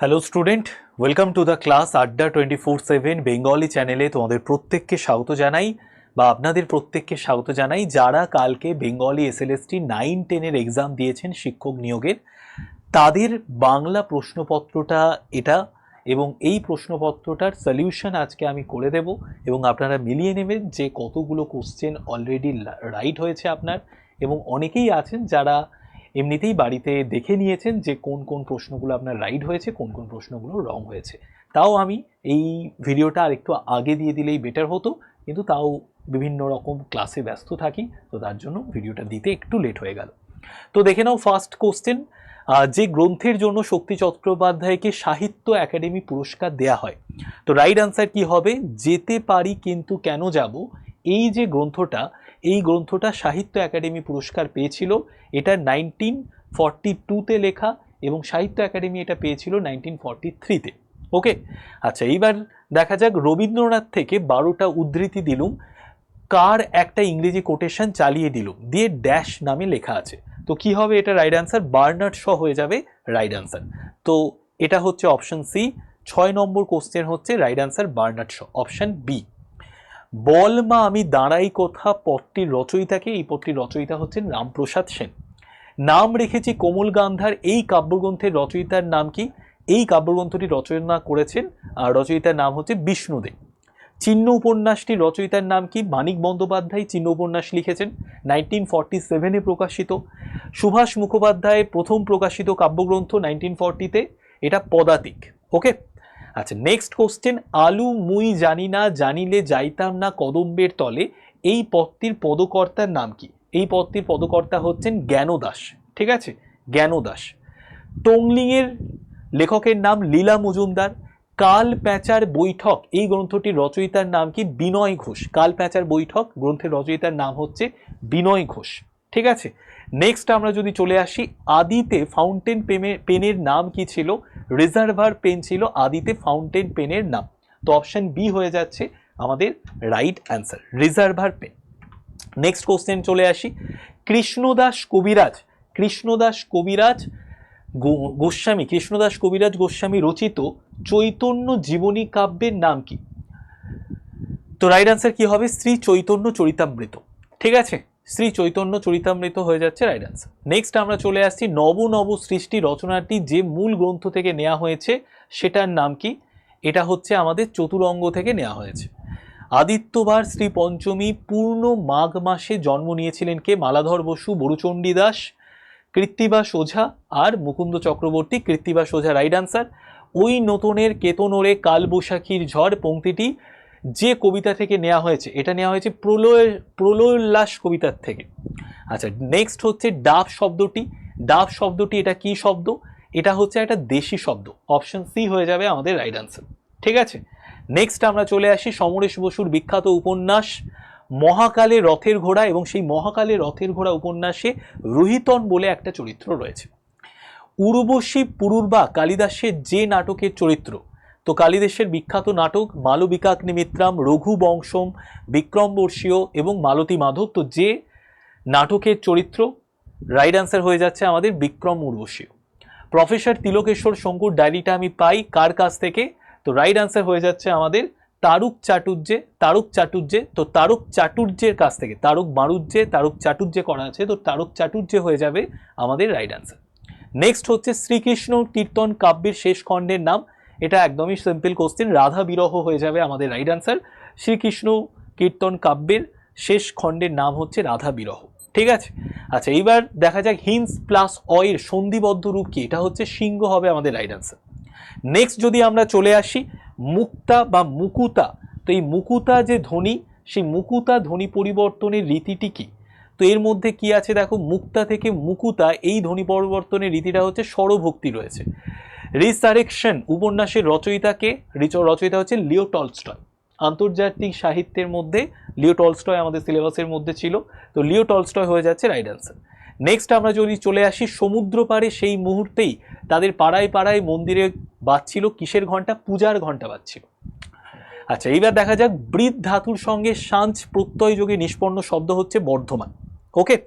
Hello student welcome to the class Adda twenty four seven Bengali চ্যানেলে তোমাদের প্রত্যেককে স্বাগত জানাই, বা আপনাদের প্রত্যেককে স্বাগত জানাই, যারা কালকে বেঙ্গলি এসএলএসটি নাইন টেনের এক্সাম দিয়েছেন শিক্ষক নিয়োগের। তাদের বাংলা প্রশ্নপত্রটা এটা, এবং এই প্রশ্নপত্রটার সলিউশন আজকে আমি করে দেব, এবং আপনারা মিলিয়ে নেবেন যে কতগুলো কোশ্চেন অলরেডি রাইট হয়েছে আপনার, এবং অনেকেই আছেন যারা এমনিতেই বাড়িতে দেখে নিয়েছেন যে কোন কোন প্রশ্নগুলো আপনার রাইট হয়েছে, কোন কোন প্রশ্নগুলো রং হয়েছে। তাও আমি এই ভিডিওটা আর একটু আগে দিয়ে দিলেই বেটার হতো, কিন্তু তাও বিভিন্ন রকম ক্লাসে ব্যস্ত থাকি, তো তার জন্য ভিডিওটা দিতে একটু লেট হয়ে গেল। তো দেখে নাও ফার্স্ট কোশ্চেন যে গ্রন্থের জন্য শক্তি চট্টোপাধ্যায়কে সাহিত্য একাডেমি পুরস্কার দেয়া হয়, তো রাইট আনসার কি হবে? যেতে পারি, কিন্তু কেন যাব? এই যে গ্রন্থটা, এই গ্রন্থটা সাহিত্য একাডেমি পুরস্কার পেয়েছিল, এটা নাইনটিন ফর্টি টুতে লেখা এবং সাহিত্য একাডেমি এটা পেয়েছিল নাইনটিন ফর্টি থ্রিতে। ওকে? আচ্ছা এইবার দেখা যাক রবীন্দ্রনাথ থেকে বারোটা উদ্ধৃতি দিলুম, কার একটা ইংরেজি কোটেশন চালিয়ে দিলুম, দিয়ে ড্যাশ নামে লেখা আছে। তো কি হবে এটা রাইট আনসার বার্নার্ড শ হয়ে যাবে রাইট আনসার তো এটা হচ্ছে অপশন সি ছয় নম্বর কোশ্চেন হচ্ছে right answer Bernard Shaw option B বল মা, আমি দাঁড়াই কথা? পথটির রচয়িতাকে, এই পথটির রচয়িতা হচ্ছেন রামপ্রসাদ সেন। নাম রেখেছি কোমল গান্ধার, এই কাব্যগ্রন্থের রচয়িতার নাম কি? এই কাব্যগ্রন্থটি রচনা করেছেন, আর রচয়িতার নাম হচ্ছে বিষ্ণুদেব চিহ্ন উপন্যাসটি রচয়িতার নাম কি? মানিক বন্দ্যোপাধ্যায় চিহ্ন উপন্যাস লিখেছেন নাইনটিন ফর্টি সেভেনে প্রকাশিত। সুভাষ মুখোপাধ্যায় প্রথম প্রকাশিত কাব্যগ্রন্থ নাইনটিন ফর্টিতে এটা পদাতিক। ওকে আচ্ছা নেক্সট কোশ্চেন আলু মুই জানি না, জানিলে যাইতাম না কদম্বের তলে। এই পদটির পদকর্তার নাম কি? এই পদটির পদকর্তা হচ্ছেন জ্ঞানদাস ঠিক আছে? জ্ঞানদাস টংলিংয়ের লেখকের নাম লীলা মজুমদার। কাল প্যাঁচার বৈঠক, এই গ্রন্থটির রচয়িতার নাম কি? বিনয় ঘোষ। কাল প্যাঁচার বৈঠক, গ্রন্থের রচয়িতার নাম হচ্ছে বিনয় ঘোষ, ঠিক আছে? নেক্সট আমরা যদি চলে আসি, আদিতে ফাউন্টেন পেনের নাম কি ছিল? রিজার্ভার পেন ছিল আদিতে ফাউন্টেন পেনের নাম। তো অপশান বি হয়ে যাচ্ছে আমাদের right answer reservoir pen next question চলে আসি, কৃষ্ণদাস কবিরাজ কৃষ্ণদাস কবিরাজ গোস্বামী, কৃষ্ণদাস কবিরাজ গোস্বামী রচিত চৈতন্য জীবনী কাব্যের নাম কি? তো রাইট অ্যান্সার কি হবে? শ্রী চৈতন্য চরিতামৃত। ঠিক আছে? শ্রী চৈতন্য চরিতামৃত হয়ে যাচ্ছে রাইট আনসার নেক্সট আমরা চলে আসছি নব নব সৃষ্টি রচনাটি যে মূল গ্রন্থ থেকে নেওয়া হয়েছে, সেটার নাম কি? এটা হচ্ছে আমাদের চতুরঙ্গ থেকে নেওয়া হয়েছে। আদিত্যবার শ্রী পঞ্চমী পূর্ণ মাঘ মাসে জন্ম নিয়েছিলেন কে? মালাধর বসু বরুচণ্ডী দাস কৃত্তিবাস ওঝা আর মুকুন্দ চক্রবর্তী। কৃত্তিবাস ওঝা রাইট আনসার ওই নতুনের কেতনোরে কালবৈশাখীর ঝড়, পংক্তিটি যে কবিতা থেকে নেওয়া হয়েছে, এটা নেওয়া হয়েছে প্রলয়, প্রলয়োল্লাস কবিতার থেকে। আচ্ছা নেক্সট হচ্ছে ডাব শব্দটি। ডাব শব্দটি এটা কি শব্দ? এটা হচ্ছে একটা দেশি শব্দ। অপশন সি হয়ে যাবে আমাদের রাইট আনসার ঠিক আছে? নেক্সট আমরা চলে আসি সমরেশ বসুর বিখ্যাত উপন্যাস, মহাকালে রথের ঘোড়া এবং সেই মহাকালে রথের ঘোড়া উপন্যাসে রোহিতন বলে একটা চরিত্র রয়েছে। উর্বশী পুরুর্বা কালিদাসের যে নাটকের চরিত্র তো কালিদাসের বিখ্যাত নাটক মালবিকাগ্নিমিত্রাম রঘু বংশম, বিক্রম বর্ষীয় এবং মালতী মাধব। তো যে নাটকের চরিত্র রাইট আনসার হয়ে যাচ্ছে আমাদের বিক্রম উর্বশীয় প্রফেসর তিলকেশ্বর শঙ্কুর ডায়েরিটা আমি পাই কার কাছ থেকে? তো রাইট অ্যান্সার হয়ে যাচ্ছে আমাদের তারুক চাটুর্যে তারুক চাটুর্যে। তো তারুক চাটুর্যের কাছ থেকে, তারুক মারুজ্যে, তারুক চাটুর্যে করা আছে। তো তারুক চাটুর্যে হয়ে যাবে আমাদের রাইট অ্যান্সার নেক্সট হচ্ছে শ্রীকৃষ্ণ কীর্তন কাব্যের শেষ খণ্ডের নাম এটা একদমই সিম্পল কোশ্চেন রাধা বিরহ হয়ে যাবে আমাদের রাইট আনসার শ্রীকৃষ্ণ কীর্তন কাব্যের শেষ খণ্ডের নাম হচ্ছে রাধা বিরহ। ঠিক আছে? আচ্ছা এইবার দেখা যাক হিন্স প্লাস অয়ের সন্ধিবদ্ধ রূপ কি? এটা হচ্ছে সিংহ হবে আমাদের রাইট আনসার নেক্সট যদি আমরা চলে আসি, মুক্তা বা মুকুতা। তো এই মুকুতা যে ধ্বনি, সেই মুকুতা ধ্বনি পরিবর্তনের রীতিটি কি? তো এর মধ্যে কি আছে দেখো? মুক্তা থেকে মুকুতা, এই ধ্বনি পরিবর্তনের রীতিটা হচ্ছে স্বরভক্তি রয়েছে। রিসারেকশন উপন্যাসের রচয়িতাকে, রিচ- রচয়িতা হচ্ছে লিও টলস্টয়। আন্তর্জাতিক সাহিত্যের মধ্যে, লিও টলস্টয় আমাদের সিলেবাসের মধ্যে ছিল, তো লিও টলস্টয় হয়ে যাচ্ছে রাইট আনসার নেক্সট আমরা যদি চলে আসি সমুদ্র পাড়ে, সেই মুহূর্তেই তাদের পাড়ায় পাড়ায় মন্দিরে বাজছিল কিসের ঘণ্টা পূজার ঘণ্টা বাজছিল। আচ্ছা এইবার দেখা যাক বৃদ্ধ ধাতুর সঙ্গে সাঞ্চ প্রত্যয় যোগে নিষ্পন্ন শব্দ হচ্ছে বর্ধমান। ওকে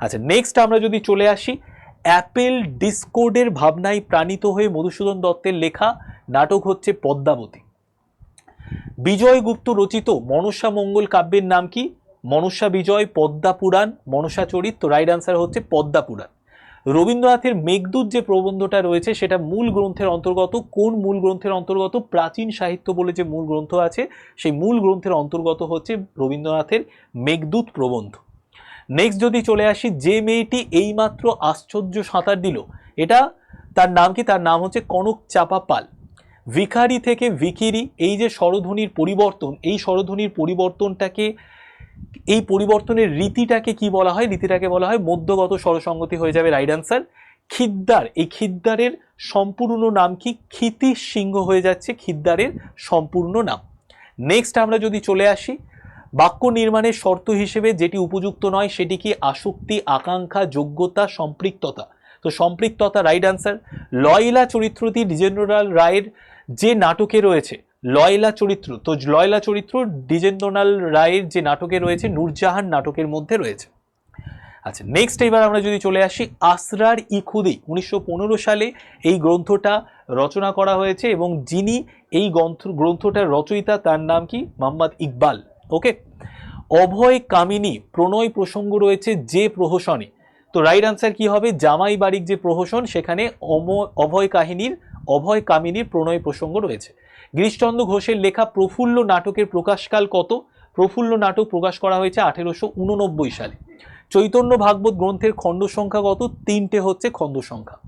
আচ্ছা নেক্সট আমরা যদি চলে আসি অ্যাপেল ডিসকোডের ভাবনায় প্রাণিত হয়ে মধুসূদন দত্তের লেখা নাটক হচ্ছে পদ্মাবতী। বিজয় গুপ্ত রচিত মনসা মঙ্গল কাব্যের নাম কি? মনসা বিজয়, পদ্মা পুরাণ, মনসা চরিত তো রাইট আনসার হচ্ছে পদ্মা পুরাণ। রবীন্দ্রনাথের মেঘদূত যে প্রবন্ধটা রয়েছে, সেটা মূল গ্রন্থের অন্তর্গত, কোন মূল গ্রন্থের অন্তর্গত? প্রাচীন সাহিত্য বলে যে মূল গ্রন্থ আছে, সেই মূল গ্রন্থের অন্তর্গত হচ্ছে রবীন্দ্রনাথের মেঘদূত প্রবন্ধ। নেক্সট যদি চলে আসি, যে মেয়েটি এইমাত্র আশ্চর্য সাঁতার দিল, এটা তার নাম কি? তার নাম হচ্ছে কনক চাপা পাল ভিখারি থেকে ভিকিরি এই যে স্বরধ্বনির পরিবর্তন, এই স্বরধ্বনির পরিবর্তনটাকে, এই পরিবর্তনের রীতিটাকে কি বলা হয়? রীতিটাকে বলা হয় মধ্যগত স্বরসঙ্গতি হয়ে যাবে রাইট আনসার খিদ্দার, এই খিদ্দারের সম্পূর্ণ নাম কি? ক্ষিতি সিংহ হয়ে যাচ্ছে, খিদ্দারের সম্পূর্ণ নাম। নেক্সট আমরা যদি চলে আসি বাক্য নির্মাণের শর্ত হিসেবে যেটি উপযুক্ত নয়, সেটি কি আসক্তি, আকাঙ্ক্ষা, যোগ্যতা, সম্পৃক্ততা? তো সম্পৃক্ততা রাইট আনসার লয়লা চরিত্রটি দ্বিজেন্দ্রলাল রায়ের যে নাটকে রয়েছে, লয়লা চরিত্র, তো লয়লা চরিত্র দ্বিজেন্দ্রলাল রায়ের যে নাটকে রয়েছে, নূরজাহান নাটকের মধ্যে রয়েছে। আচ্ছা নেক্সট এবার আমরা যদি চলে আসি, আসরার ইখুদি, উনিশশো পনেরো সালে এই গ্রন্থটা রচনা করা হয়েছে এবং যিনি এই গ্রন্থ গ্রন্থটার রচয়িতা, তার নাম কি? মোহাম্মদ ইকবাল। ওকে অভয় কামিনী, প্রণয় প্রসঙ্গ রয়েছে যে প্রহসনে। তো রাইট আনসার কি হবে? জামাই বাড়ির যে প্রহসন, সেখানে অভয় কাহিনীর, অভয় কামিনীর প্রণয় প্রসঙ্গ রয়েছে। গিরিশচন্দ্র ঘোষের লেখা প্রফুল্ল নাটকের প্রকাশকাল কত? প্রফুল্ল নাটক প্রকাশ করা হয়েছে আঠেরোশো উননব্বই সালে। চৈতন্য ভাগবত গ্রন্থের খণ্ড সংখ্যা কত? তিনটে হচ্ছে খণ্ড সংখ্যা।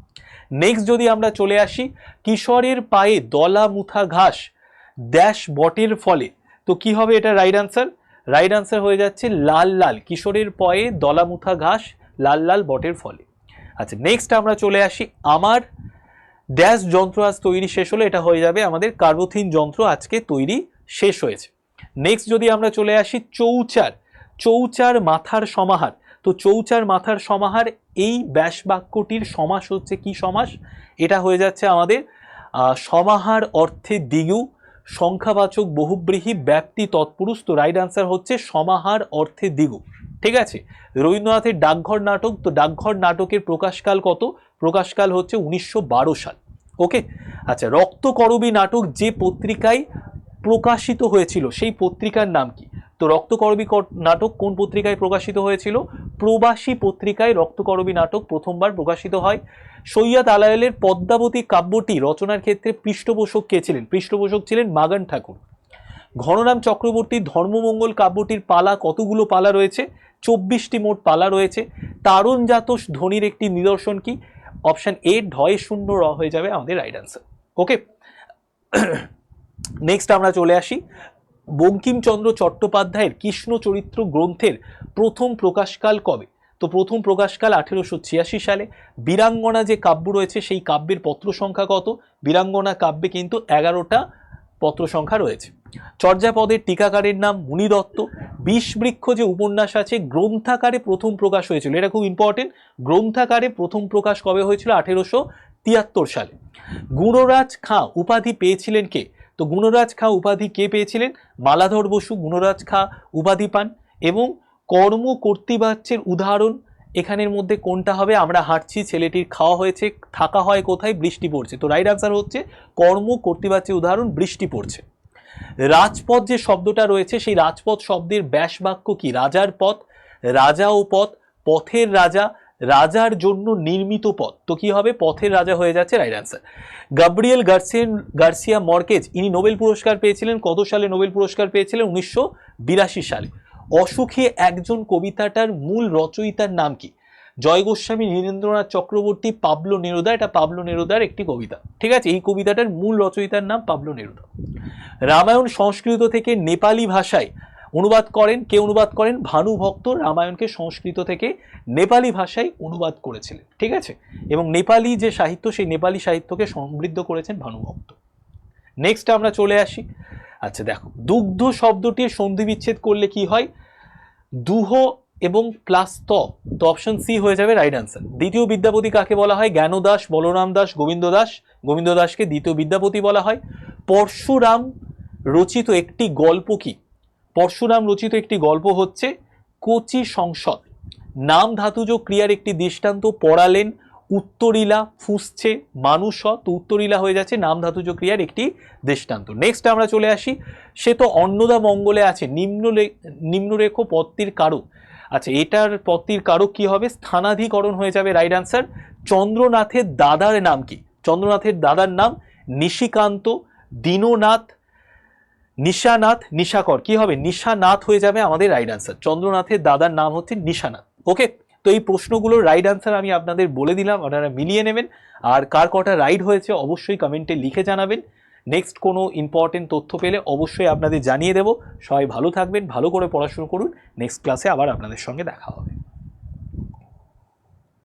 নেক্সট যদি আমরা চলে আসি, কিশোরের পায়ে দলা মুথা ঘাস ড্যাশ বটের ফলে তো কি হবে এটা রাইট আনসার রাইট আনসার হয়ে যাচ্ছে লাল লাল, কিশোরের পয়ে দলা মুথা ঘাস, লাল লাল বটের ফলে। আচ্ছা নেক্সট আমরা চলে আসি। আমার ড্যাশ যন্ত্র আজ তৈরি শেষ হলো এটা হয়ে যাবে আমাদের কার্বোথিন যন্ত্র আজকে তৈরি শেষ হয়েছে। নেক্সট যদি আমরা চলে আসি চৌচার চৌচার মাথার সমাহার। তো চৌচার মাথার সমাহার, এই ব্যাস বাক্যটির সমাস হচ্ছে কি সমাস? এটা হয়ে যাচ্ছে আমাদের সমাহার অর্থে দিগু সংখ্যাবাচক বহুব্রীহী ব্যাপ্তি তৎপুরুষ তো রাইট আনসার হচ্ছে সমাহার অর্থে দিগু ঠিক আছে? রবীন্দ্রনাথের ডাকঘর নাটক, তো ডাকঘর নাটকের প্রকাশকাল কত? প্রকাশকাল হচ্ছে উনিশশো বারো সাল। ওকে? আচ্ছা রক্তকরবী নাটক যে পত্রিকায় প্রকাশিত হয়েছিল, সেই পত্রিকার নাম কি? তো রক্তকরবী নাটক কোন পত্রিকায় প্রকাশিত হয়েছিল? প্রবাসী পত্রিকায় রক্তকরবী নাটক প্রথমবার প্রকাশিত হয়। সৈয়দ আলায়েলের পদ্মাবতী কাব্যটি রচনার ক্ষেত্রে পৃষ্ঠপোষক কে ছিলেন? পৃষ্ঠপোষক ছিলেন মাগান ঠাকুর। ঘনরাম চক্রবর্তীর ধর্মমঙ্গল কাব্যটির পালা কতগুলো পালা রয়েছে? চব্বিশটি মোট পালা রয়েছে। তারণজাত ধ্বনির একটি নিদর্শন কি? অপশান এ, ঢয় শূন্য, র হয়ে যাবে আমাদের রাইট আনসার ওকে নেক্সট আমরা চলে আসি। বঙ্কিমচন্দ্র চট্টোপাধ্যায়ের কৃষ্ণ চরিত্র গ্রন্থের প্রথম প্রকাশকাল কবে? তো প্রথম প্রকাশকাল আঠেরোশো ছিয়াশি সালে। বীরাঙ্গনা যে কাব্য রয়েছে, সেই কাব্যের পত্র সংখ্যা কত? বীরাঙ্গনা কাব্যে কিন্তু এগারোটা পত্র সংখ্যা রয়েছে। চর্যাপদের টিকাকারের নাম মুনি দত্ত। বিষবৃক্ষ যে উপন্যাস আছে, গ্রন্থাকারে প্রথম প্রকাশ হয়েছিল। এটা খুব ইম্পর্টেন্ট গ্রন্থাকারে প্রথম প্রকাশ কবে হয়েছিল? আঠেরোশো তিয়াত্তর সালে। গুণরাজ খাঁ উপাধি পেয়েছিলেন কে? তো গুণরাজ খাঁ উপাধি কে পেয়েছিলেন? মালাধর বসু, গুণরাজ খাঁ উপাধি পান এবং কর্ম কর্তৃবাচ্যের উদাহরণ এখানের মধ্যে কোনটা হবে? আমরা হাঁটছি, ছেলেটির খাওয়া হয়েছে, থাকা হয় কোথায়? বৃষ্টি পড়ছে। তো রাইট আনসার হচ্ছে কর্ম কর্তৃবাচ্যের উদাহরণ, বৃষ্টি পড়ছে। রাজপথ যে শব্দটা রয়েছে, সেই রাজপথ শব্দের ব্যাস বাক্য কি? রাজার পথ, রাজা ও পথ, পথের রাজা রাজার জন্য নির্মিত পথ। তো কি হবে? পথের রাজা হয়ে যাচ্ছে right answer Gabriel Garcian Garcia Marquez ইনি নোবেল পুরস্কার পেয়েছিলেন। কত সালে নোবেল পুরস্কার পেয়েছিলেন? উনিশশো বিরাশি সালে। অসুখী একজন কবিতাটার মূল রচয়িতার নাম কি? Joy Goswami, Nirendranath Chakraborty, Pablo Neruda. এটা পাবলো নেরুদার একটি কবিতা। ঠিক আছে? এই কবিতাটার মূল রচয়িতার নাম পাবলো নেরুদা। রামায়ণ সংস্কৃত থেকে নেপালি ভাষায় অনুবাদ করেন, কে অনুবাদ করেন? ভানু ভক্ত রামায়ণকে সংস্কৃত থেকে নেপালি ভাষায় অনুবাদ করেছিলেন, ঠিক আছে? এবং নেপালি যে সাহিত্য, সেই নেপালি সাহিত্যকে সমৃদ্ধ করেছেন ভানুভক্ত নেক্সট আমরা চলে আসি। আচ্ছা দেখো, দুগ্ধ শব্দটির সন্ধি বিচ্ছেদ করলে কি হয়? দুহ এবং প্লাস ত, তো অপশন সি হয়ে যাবে রাইট আনসার দ্বিতীয় বিদ্যাপতি কাকে বলা হয়? জ্ঞানদাস, বলরাম দাস গোবিন্দ দাস গোবিন্দ দাসকে দ্বিতীয় বিদ্যাপতি বলা হয়। পরশুরাম রচিত একটি গল্প কি? পরশুরাম রচিত একটি গল্প হচ্ছে, কোচি সংসদ। নাম ধাতুজ ক্রিয়ার একটি দৃষ্টান্ত পড়ালেন, উত্তরিলা ফুসছে, মানুষ তো উত্তরিলা হয়ে যাচ্ছে নাম ধাতুজ ক্রিয়ার একটি দৃষ্টান্ত। নেক্সট আমরা চলে আসি, সে তো অন্নদা মঙ্গলে আছে, নিম্নলে, নিম্নরেখ পত্তির কারক আচ্ছা এটার পত্তির কারক কি হবে? স্থানাধিকরণ হয়ে যাবে রাইট আনসার চন্দ্রনাথের দাদার নাম কি? চন্দ্রনাথের দাদার নাম নিশিকান্ত দীননাথ নিশানাথ নিশাকর। কি হবে? নিশানাথ হয়ে যাবে আমাদের রাইট আনসার চন্দ্রনাথের দাদার নাম হচ্ছে নিশানাথ। ওকে তো এই প্রশ্নগুলোর রাইট আনসার আমি আপনাদের বলে দিলাম, আপনারা মিলিয়ে নেবেন। আর কার কটা রাইড হয়েছে অবশ্যই কমেন্টে লিখে জানাবেন। নেক্সট কোনো ইম্পর্টেন্ট তথ্য পেলে অবশ্যই আপনাদের জানিয়ে দেবো। সবাই ভালো থাকবেন, ভালো করে পড়াশুনো করুন। নেক্সট ক্লাসে আবার আপনাদের সঙ্গে দেখা হবে।